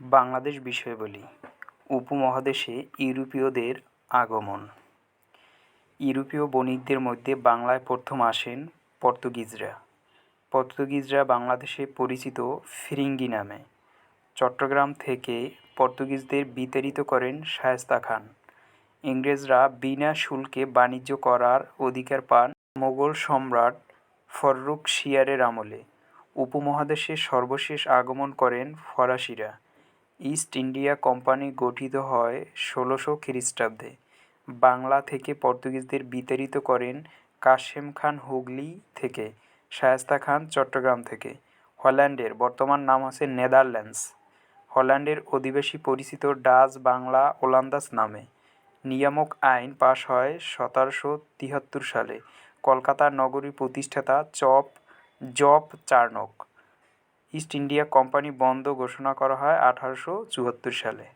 বাংলাদেশ বিষয়াবলী, উপমহাদেশে ইউরোপীয়দের আগমন। ইউরোপীয় বণিকদের মধ্যে বাংলায় প্রথম আসেন পর্তুগিজরা। পর্তুগিজরা বাংলাদেশে পরিচিত ফিরিঙ্গি নামে। চট্টগ্রাম থেকে পর্তুগিজদের বিতাড়িত করেন শায়েস্তা খান। ইংরেজরা বিনা শুল্কে বাণিজ্য করার অধিকার পান মোগল সম্রাট ফররুখ শিয়ারের আমলে। উপমহাদেশে সর্বশেষ আগমন করেন ফরাসিরা। ইস্ট ইন্ডিয়া কোম্পানি গঠিত হয় ষোলোশো খ্রিস্টাব্দে। বাংলা থেকে পর্তুগিজদের বিতাড়িত করেন কাসেম খান হুগলি থেকে, শায়েস্তা খান চট্টগ্রাম থেকে। হল্যান্ডের বর্তমান নাম হচ্ছে নেদারল্যান্ডস। হল্যান্ডের অধিবাসী পরিচিত ডাচ বাংলা ওলান্দাস নামে। নিয়ামক আইন পাশ হয় সতেরোশো তিয়াত্তর সালে। কলকাতা নগরীর প্রতিষ্ঠাতা chop Job Charnock East India Company বন্ধ ঘোষণা করা হয় আঠারোশো চুয়াত্তর সালে।